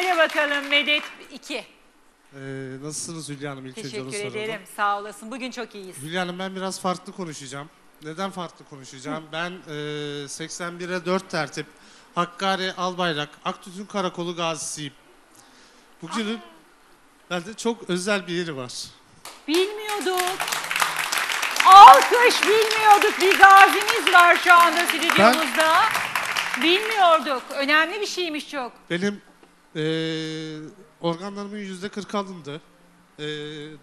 Söyle bakalım Medet 2. Ee, nasılsınız Hülya Hanım ilk önce onu Teşekkür soralım. ederim. Sağ olasın. Bugün çok iyiyiz. Hülya Hanım ben biraz farklı konuşacağım. Neden farklı konuşacağım? Ben e, 81'e 4 tertip Hakkari Albayrak Aktütün Karakolu gazisiyim. Bugünün bende çok özel bir yeri var. Bilmiyorduk. Alkış bilmiyorduk. Bir gazimiz var şu anda stüdyomuzda. Bilmiyorduk. Önemli bir şeymiş çok. Benim e, organlarımın yüzde 40 alındı. E,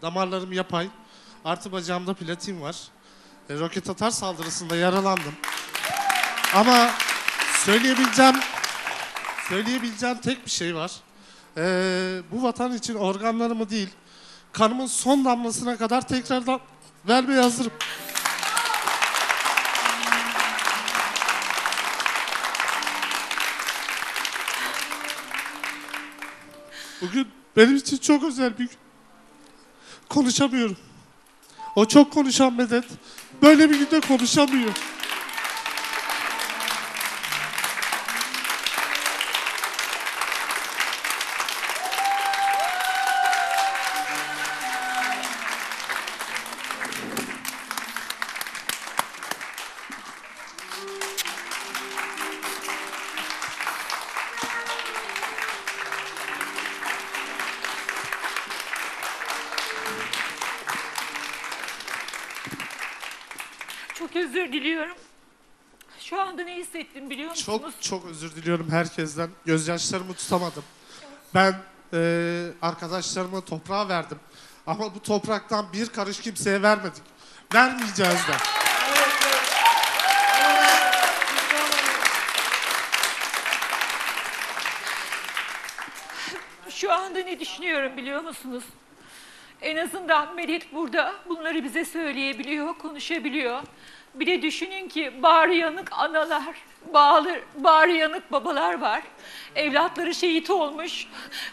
damarlarım yapay. Artı bacağımda platin var. E, roket atar saldırısında yaralandım. Ama söyleyebileceğim söyleyebileceğim tek bir şey var. E, bu vatan için organlarımı değil, kanımın son damlasına kadar tekrardan vermeye hazırım. Bugün benim için çok özel bir gün. Konuşamıyorum. O çok konuşan Medet böyle bir günde konuşamıyor. Çok özür diliyorum. Şu anda ne hissettim biliyor musunuz? Çok çok özür diliyorum herkesten. Gözyaşlarımı tutamadım. Ben eee, arkadaşlarımı toprağa verdim. Ama bu topraktan bir karış kimseye vermedik. Vermeyeceğiz de. Şu anda ne düşünüyorum biliyor musunuz? En azından Medet burada bunları bize söyleyebiliyor, konuşabiliyor. Bir de düşünün ki bağrı yanık analar, bağlı, bağrı yanık babalar var. Evlatları şehit olmuş.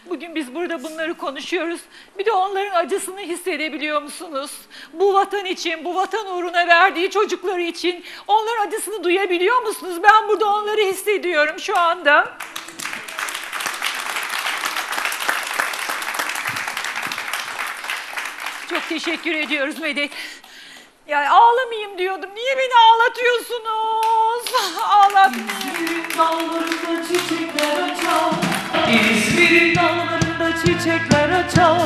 Bugün biz burada bunları konuşuyoruz. Bir de onların acısını hissedebiliyor musunuz? Bu vatan için, bu vatan uğruna verdiği çocukları için onların acısını duyabiliyor musunuz? Ben burada onları hissediyorum şu anda. Çok teşekkür ediyoruz Medet. Ya ağlamayayım diyordum. Niye beni ağlatıyorsunuz? Ağlatmayayım. Dallarında çiçekler açar İzmir'in dallarında çiçekler açar